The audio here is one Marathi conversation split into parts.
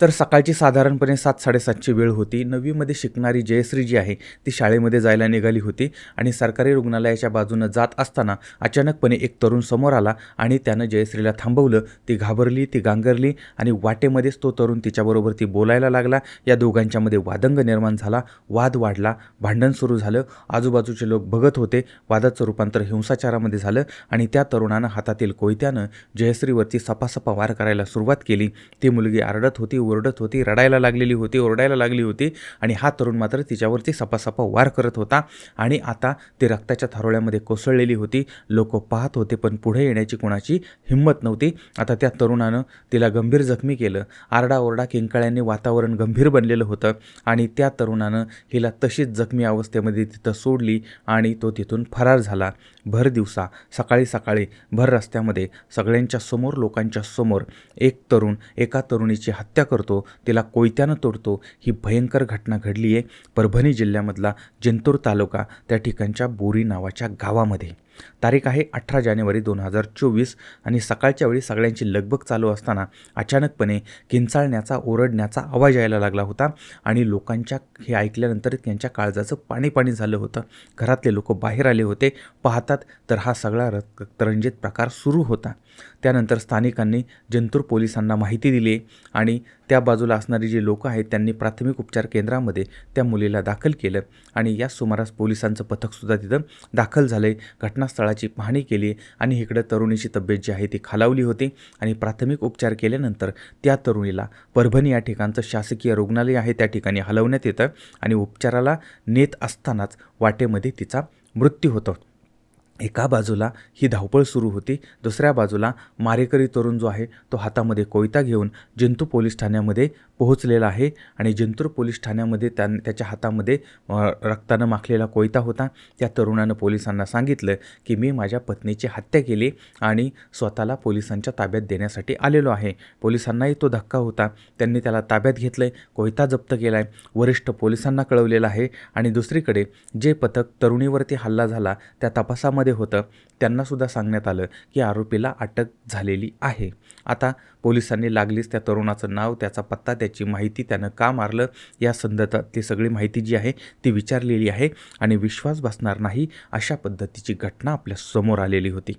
तर सकाळची साधारणपणे सात साडेसातची वेळ होती. नववीमध्ये शिकणारी जयश्री जी आहे. ती शाळेमध्ये जायला निघाली होती आणि सरकारी रुग्णालयाच्या बाजूनं जात असताना अचानकपणे एक तरुण समोर आला आणि त्यानं जयश्रीला थांबवलं. ती घाबरली ती गांगरली आणि वाटेमध्येच तो तरुण तिच्याबरोबर ती बोलायला लागला. या दोघांच्यामध्ये वादंग निर्माण झाला वाद वाढला भांडण सुरू झालं. आजूबाजूचे लोक बघत होते. वादाचं रूपांतर हिंसाचारामध्ये झालं आणि त्या तरुणानं हातातील कोयत्यानं जयश्रीवरती सपासपा वार करायला सुरुवात केली. ती मुलगी आरडत होती ओरडत होती रडायला लागलेली होती ओरडायला लागली होती आणि हा तरुण मात्र तिच्यावरती सपासपा वार करत होता आणि आता ती रक्ताच्या थारोळ्यामध्ये कोसळलेली होती. लोक पाहत होते पण पुढे येण्याची कोणाची हिंमत नव्हती. आता त्या तरुणानं तिला गंभीर जखमी केलं. आरडाओरडा किंकाळ्यांनी वातावरण गंभीर बनलेलं होतं आणि त्या तरुणानं हिला तशीच जखमी अवस्थेमध्ये तिथं सोडली आणि तो तिथून फरार झाला. भर दिवसा सकाळी सकाळी भर रस्त्यामध्ये सगळ्यांच्या समोर लोकांच्या समोर एक तरुण एका तरुणीची हत्या करतो तिला कोयत्यानं तोडतो ही भयंकर घटना घडली आहे परभणी जिल्ह्यामधला जिंतूर तालुका त्या ठिकाणच्या बोरी नावाच्या गावामध्ये. तारीख आहे अठरा जानेवारी दोन हजार चोवीस आणि सकाळच्या वेळी सगळ्यांची लगबग चालू असताना अचानकपणे किंचाळण्याचा ओरडण्याचा आवाज यायला लागला होता आणि लोकांच्या हे ऐकल्यानंतर त्यांच्या काळजाचं पाणी पाणी झालं होतं. घरातले लोक बाहेर आले होते पाहतात तर हा सगळा रक्तरंजित प्रकार सुरू होता. त्यानंतर स्थानिकांनी जंतूर पोलिसांना माहिती दिली आणि त्या बाजूला असणारी जी लोकं आहेत त्यांनी प्राथमिक उपचार केंद्रामध्ये त्या मुलीला दाखल केलं आणि या सुमारास पोलिसांचं पथकसुद्धा तिथं दाखल झालं आहे घटनास्थळाची पाहणी केली आणि इकडं तरुणीची तब्येत जी आहे ती खालावली होती आणि प्राथमिक उपचार केल्यानंतर त्या तरुणीला परभणी या ठिकाणचं शासकीय रुग्णालय आहे त्या ठिकाणी हलवण्यात येतं आणि उपचाराला नेत असतानाच वाटेमध्ये तिचा मृत्यू होतो. एका बाजूला ही धावपळ सुरू होती दुसऱ्या बाजूला मारेकरी तरुण जो आहे तो हातामध्ये कोयता घेऊन जिंतूर पोलीस ठाण्यामध्ये पोहोचलेला आहे आणि जिंतूर पोलीस ठाण्यामध्ये त्या त्याच्या हातामध्ये रक्तानं माखलेला कोयता होता. त्या तरुणानं पोलिसांना सांगितलं की मी माझ्या पत्नीची हत्या केली आणि स्वतःला पोलिसांच्या ताब्यात देण्यासाठी आलेलो आहे. पोलिसांनाही तो धक्का होता. त्यांनी त्याला ताब्यात घेतलं आहे कोयता जप्त केला आहे वरिष्ठ पोलिसांना कळवलेला आहे आणि दुसरीकडे जे पथक तरुणीवरती हल्ला झाला त्या तपासामध्ये मध्ये होतं त्यांनासुद्धा सांगण्यात आलं की आरोपीला अटक झालेली आहे. आता पोलिसांनी लागलीच त्या तरुणाचं नाव त्याचा पत्ता त्याची माहिती त्यानं का मारलं या संदर्भातली सगळी माहिती जी आहे ती विचारलेली आहे आणि विश्वास बसणार नाही अशा पद्धतीची घटना आपल्यासमोर आलेली होती.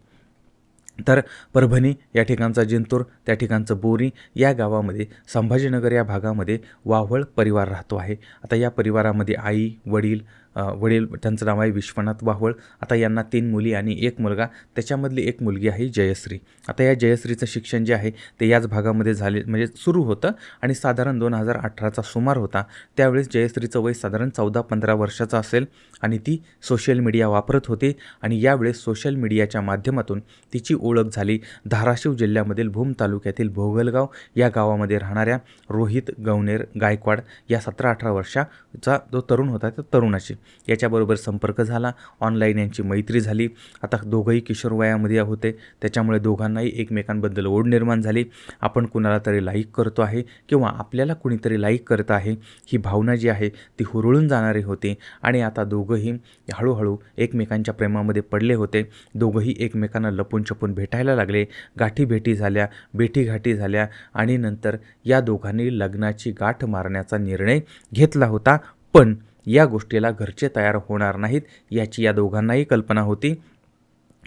तर परभणी या ठिकाणचा जिंतूर त्या ठिकाणचं बोरी या गावामध्ये संभाजीनगर या भागामध्ये वावळ परिवार राहतो आहे. आता या परिवारामध्ये आई वडील वडील त्यांचं नाव आहे विश्वनाथ वाहवळ आता यांना तीन मुली आणि एक मुलगा. त्याच्यामधली एक मुलगी आहे जयश्री. आता या जयश्रीचं शिक्षण जे आहे ते याच भागामध्ये झाले म्हणजे सुरू होतं आणि साधारण दोन हजार अठराचा सुमार होता. त्यावेळेस जयश्रीचं वय साधारण चौदा पंधरा वर्षाचं असेल आणि ती सोशल मीडिया वापरत होती आणि यावेळेस सोशल मीडियाच्या माध्यमातून तिची ओळख झाली. धाराशिव जिल्ह्यामधील भूम तालुक्यातील भोगलगाव या गावामध्ये राहणाऱ्या रोहित गवनेर गायकवाड या सतरा अठरा वर्षाचा जो तरुण होता त्या तरुणाची याच्याबरोबर संपर्क झाला. ऑनलाईन यांची मैत्री झाली. आता दोघंही किशोर वयामध्ये होते. त्याच्यामुळे दोघांनाही एकमेकांबद्दल ओढ निर्माण झाली. आपण कुणाला तरी लाईक करतो आहे किंवा आपल्याला कुणीतरी लाईक करत आहे ही भावना जी आहे ती हुरळून जाणारी होती. आणि आता दोघंही हळूहळू एकमेकांच्या प्रेमामध्ये पडले होते. दोघंही एकमेकांना लपून छपून भेटायला लागले. गाठी भेटी झाल्या भेटीघाटी झाल्या आणि नंतर या दोघांनी लग्नाची गाठ मारण्याचा निर्णय घेतला होता. पण या गोष्टीला घरचे तयार होणार नाहीत याची या दोघांनाही कल्पना होती.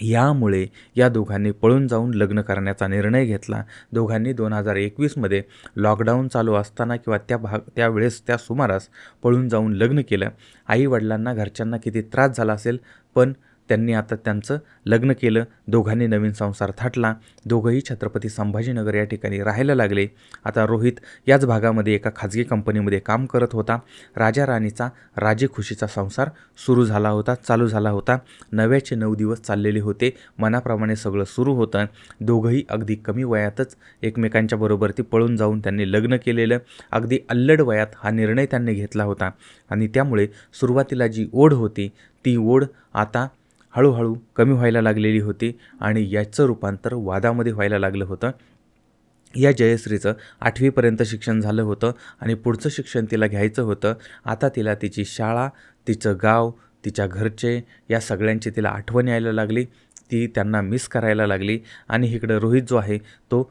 यामुळे या दोघांनी पळून जाऊन लग्न करण्याचा निर्णय घेतला. दोघांनी दोन हजार एकवीसमध्ये लॉकडाऊन चालू असताना किंवा त्या भाग त्यावेळेस त्या सुमारास पळून जाऊन लग्न केलं. आईवडिलांना घरच्यांना किती त्रास झाला असेल पण त्यांनी आता त्यांचं लग्न केलं. दोघांनी नवीन संसार थाटला. दोघंही छत्रपती संभाजीनगर या ठिकाणी राहायला लागले. आता रोहित याच भागामध्ये एका खाजगी कंपनीमध्ये काम करत होता. राजा राणीचा राजे खुशीचा संसार सुरू झाला होता चालू झाला होता. नव्याचे नऊ दिवस चाललेले होते. मनाप्रमाणे सगळं सुरू होतं. दोघंही अगदी कमी वयातच एकमेकांच्या बरोबर ती पळून जाऊन त्यांनी लग्न केलेलं. अगदी अल्लड वयात हा निर्णय त्यांनी घेतला होता. आणि त्यामुळे सुरुवातीला जी ओढ होती ती ओढ आता हळूहळू कमी व्हायला लागलेली होती आणि याचं रूपांतर वादामध्ये व्हायला लागलं होतं. या जयश्रीचं आठवीपर्यंत शिक्षण झालं होतं आणि पुढचं शिक्षण तिला घ्यायचं होतं. आता तिला तिची शाळा तिचं गाव तिच्या घरचे या सगळ्यांची तिला आठवण यायला लागली. ती त्यांना मिस करायला लागली आणि इकडं रोहित जो आहे तो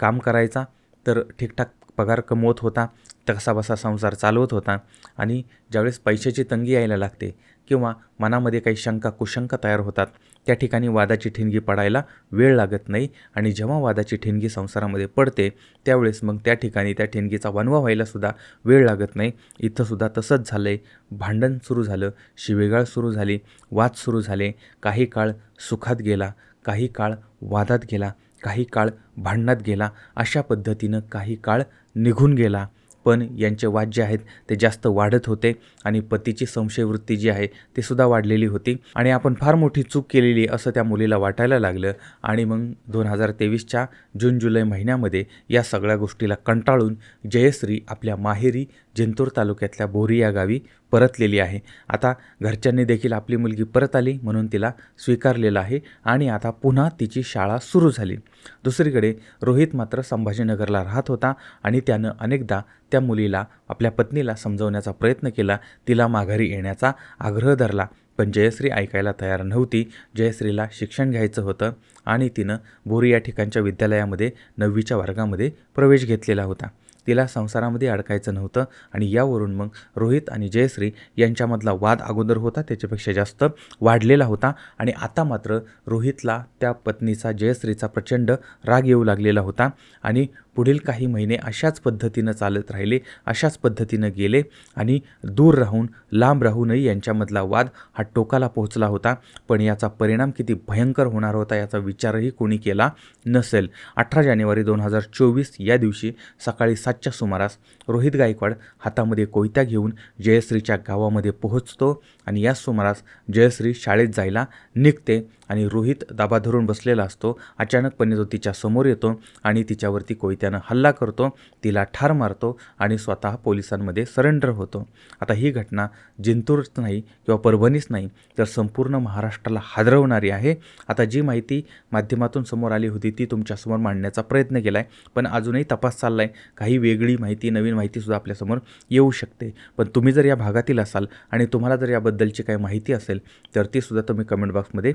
काम करायचा. तर ठीकठाक पगार कमवत होता. तसाबसा संसार चालवत होता आणि ज्यावेळेस पैशाची तंगी यायला लागते किंवा मनामध्ये काही शंका कुशंका तयार होतात त्या ठिकाणी वादाची ठिणगी पडायला वेळ लागत नाही आणि जेव्हा वादाची ठिणगी संसारामध्ये पडते त्यावेळेस मग त्या ठिकाणी त्या ठिणगीचा वनवा व्हायलासुद्धा वेळ लागत नाही. इथंसुद्धा तसंच झालं आहे भांडण सुरू झालं शिवेगाळ सुरू झाली वाद सुरू झाले. काही काळ सुखात गेला काही काळ वादात गेला काही काळ भांडणात गेला. अशा पद्धतीनं काही काळ निघून गेला. पण यांचे वाद जे आहेत ते जास्त वाढत होते आणि पतीची संशयवृत्ती जी आहे ती सुद्धा वाढलेली होती. आणि आपण फार मोठी चूक केलेली असं त्या मुलीला वाटायला लागलं. आणि मग दोन हजार तेवीसच्या जून जुलै महिन्यामध्ये या सगळ्या गोष्टीला कंटाळून जयश्री आपल्या माहेरी जिंतूर तालुक्यातल्या बोरी या गावी परतलेली आहे. आता घरच्यांनी देखील आपली मुलगी परत आली म्हणून तिला स्वीकारलेलं आहे आणि आता पुन्हा तिची शाळा सुरू झाली. दुसरीकडे रोहित मात्र संभाजीनगरला राहत होता आणि त्यानं अनेकदा त्या मुलीला आपल्या पत्नीला समजवण्याचा प्रयत्न केला. तिला माघारी येण्याचा आग्रह धरला पण जयश्री ऐकायला तयार नव्हती. जयश्रीला शिक्षण घ्यायचं होतं आणि तिनं बोरी या ठिकाणच्या विद्यालयामध्ये नववीच्या वर्गामध्ये प्रवेश घेतलेला होता. तिला संसारामध्ये अडकायचं नव्हतं आणि यावरून मग रोहित आणि जयश्री यांच्यामधला वाद अगोदर होता त्याच्यापेक्षा जास्त वाढलेला होता आणि आता मात्र रोहितला त्या पत्नीचा जयश्रीचा प्रचंड राग येऊ लागलेला होता आणि पुढील काही महिने अशाच पद्धतीनं चालत राहिले अशाच पद्धतीनं गेले आणि दूर राहून लांब राहूनही यांच्यामधला वाद हा टोकाला पोहोचला होता. पण याचा परिणाम किती भयंकर होणार होता याचा विचारही कोणी केला नसेल. अठरा जानेवारी दोन हजार चोवीस या दिवशी सकाळी सातच्या सुमारास रोहित गायकवाड हातामध्ये कोयत्या घेऊन जयश्रीच्या गावामध्ये पोहोचतो आणि याच सुमारास जयश्री शाळेत जायला निघते. आणि रोहित दाबा धरून बसलेला असतो. अचानकपणे तो तिच्या समोर येतो आणि तिच्यावरती कोयत्यानं हल्ला करतो. तिला ठार मारतो आणि स्वतः पोलिसांमध्ये सरेंडर होतो. आता ही घटना जिंतूरच नाही किंवा परभणीच नाही तर संपूर्ण महाराष्ट्राला हादरवणारी आहे. आता जी माहिती माध्यमातून समोर आली होती ती तुमच्यासमोर मांडण्याचा प्रयत्न केला आहे पण अजूनही तपास चालला आहे काही वेगळी माहिती नवीन माहितीसुद्धा आपल्यासमोर येऊ शकते. पण तुम्ही जर या भागातील असाल आणि तुम्हाला जर याबद्दलची काही माहिती असेल तर तीसुद्धा तुम्ही कमेंट बॉक्समध्ये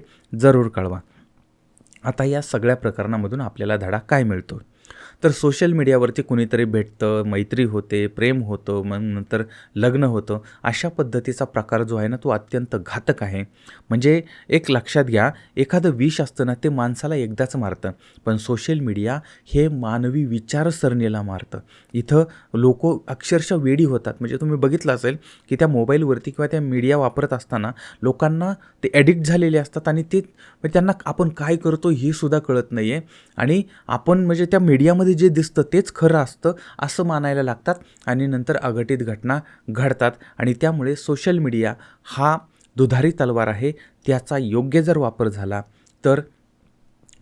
जरूर कळवा. आता या सगळ्या प्रकरणामधून आपल्याला धडा काय मिळतो तर सोशल मीडियावरती कुणीतरी भेटतं मैत्री होते प्रेम होतं मग नंतर लग्न होतं. अशा पद्धतीचा प्रकार जो आहे ना तो अत्यंत घातक आहे. म्हणजे एक लक्षात घ्या एखादं विष असतं ना ते माणसाला एकदाच मारतं. पण सोशल मीडिया हे मानवी विचारसरणीला मारतं. इथं लोक अक्षरशः वेडी होतात. म्हणजे तुम्ही बघितलं असेल की त्या मोबाईलवरती किंवा त्या मीडिया वापरत असताना लोकांना ते ॲडिक्ट झालेले असतात आणि ते म्हणजे त्यांना आपण काय करतो हे सुद्धा कळत नाही आहे आणि आपण म्हणजे त्या मीडियामध्ये मध्ये जे दिसतं तेच खरं असतं असं मानायला लागतात आणि नंतर अघटित घटना घडतात. आणि त्यामुळे सोशल मीडिया हा दुधारी तलवार आहे. त्याचा योग्य जर वापर झाला तर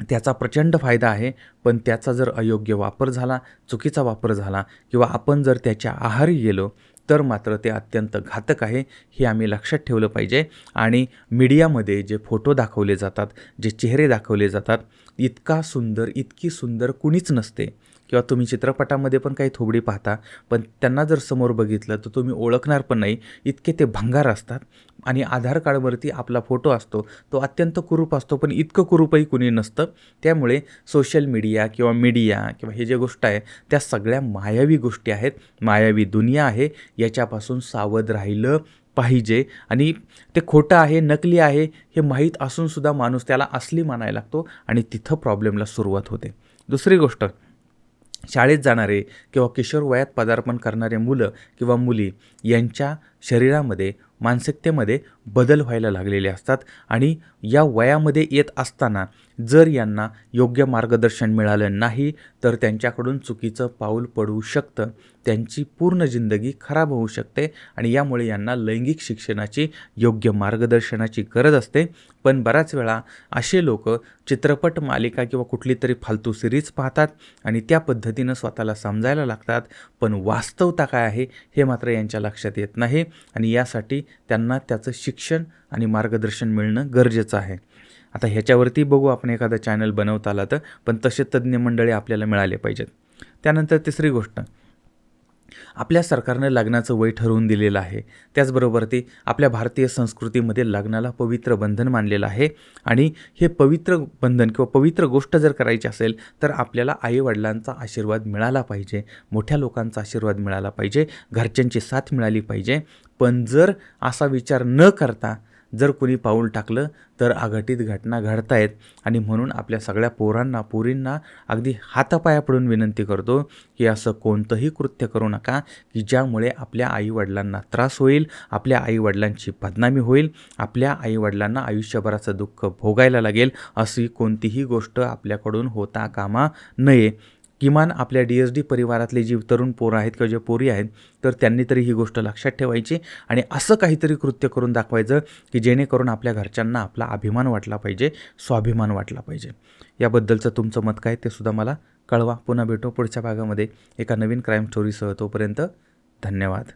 त्याचा प्रचंड फायदा आहे. पण त्याचा जर अयोग्य वापर झाला चुकीचा वापर झाला किंवा आपण जर त्याच्या आहारी गेलो तर मात्र ते अत्यंत घातक आहे हे आम्ही लक्षात ठेवलं पाहिजे. आणि मीडियामध्ये जे फोटो दाखवले जातात जे चेहरे दाखवले जातात इतका सुंदर इतकी सुंदर कुणीच नसते. किंवा तुम्ही चित्रपटामध्ये पण काही थोबडी पाहता पण त्यांना जर समोर बघितलं तर तुम्ही ओळखणार पण नाही. इतके ते भंगार असतात आणि आधार कार्डवरती आपला फोटो असतो तो अत्यंत कुरूप असतो पण इतकं कुरूपही कुणी नसतं. त्यामुळे सोशल मीडिया किंवा मीडिया किंवा हे जे गोष्ट आहे त्या सगळ्या मायावी गोष्टी आहेत. मायावी दुनिया आहे याच्यापासून सावध राहिलं पाहिजे. आणि ते खोटं आहे नकली आहे हे माहीत असूनसुद्धा माणूस त्याला असली मानायला लागतो आणि तिथं प्रॉब्लेमला सुरुवात होते. दुसरी गोष्ट शाळेत जाणारे किंवा किशोर वयात पदार्पण करणारे मुलं किंवा मुली यांच्या शरीरामध्ये मानसिकतेमध्ये बदल व्हायला लागलेले असतात आणि या वयामध्ये येत असताना जर यांना योग्य मार्गदर्शन मिळालं नाही तर त्यांच्याकडून चुकीचं पाऊल पडू शकतं. त्यांची पूर्ण जिंदगी खराब होऊ शकते आणि यामुळे यांना लैंगिक शिक्षणाची योग्य मार्गदर्शनाची गरज असते. पण बऱ्याच वेळा असे लोक चित्रपट मालिका किंवा कुठली तरी फालतू सिरीज पाहतात आणि त्या पद्धतीनं स्वतःला समजायला लागतात. पण वास्तवता काय आहे हे मात्र यांच्या लक्षात येत नाही आणि यासाठी त्यांना त्याचं शिक्षण आणि मार्गदर्शन मिळणं गरजेचं आहे. आता ह्याच्यावरती बघू आपण एखादा चॅनल बनवता आला तर पण तसे तज्ज्ञ मंडळी आपल्याला मिळाले पाहिजेत. त्यानंतर तिसरी गोष्ट आपल्या सरकारनं लग्नाचं वय ठरवून दिलेलं आहे. त्याचबरोबर ते आपल्या भारतीय संस्कृतीमध्ये लग्नाला पवित्र बंधन मानलेलं आहे. आणि हे पवित्र बंधन किंवा पवित्र गोष्ट जर करायची असेल तर आपल्याला आईवडिलांचा आशीर्वाद मिळाला पाहिजे. मोठ्या लोकांचा आशीर्वाद मिळाला पाहिजे. घरच्यांची साथ मिळाली पाहिजे. पण जर असा विचार न करता जर कोणी पाऊल टाकलं तर अघटित घटना घडतायत आणि म्हणून आपल्या सगळ्या पोरांना पोरींना अगदी हातापाया पडून विनंती करतो की असं कोणतंही कृत्य करू नका की ज्यामुळे आपल्या आईवडिलांना त्रास होईल आपल्या आईवडिलांची बदनामी होईल आपल्या आईवडिलांना आयुष्यभराचं दुःख भोगायला लागेल अशी कोणतीही गोष्ट आपल्याकडून होता कामा नये. किमान आपल्या डी एस डी परिवारातले जी तरुण पोरं आहेत किंवा जे पोरी आहेत तर त्यांनी तरी ही गोष्ट लक्षात ठेवायची आणि असं काहीतरी कृत्य करून दाखवायचं की जेणेकरून आपल्या घरच्यांना आपला अभिमान वाटला पाहिजे स्वाभिमान वाटला पाहिजे. याबद्दलचं तुमचं मत काय ते सुद्धा मला कळवा. पुन्हा भेटू पुढच्या भागामध्ये एका नवीन क्राईम स्टोरीसह तोपर्यंत धन्यवाद.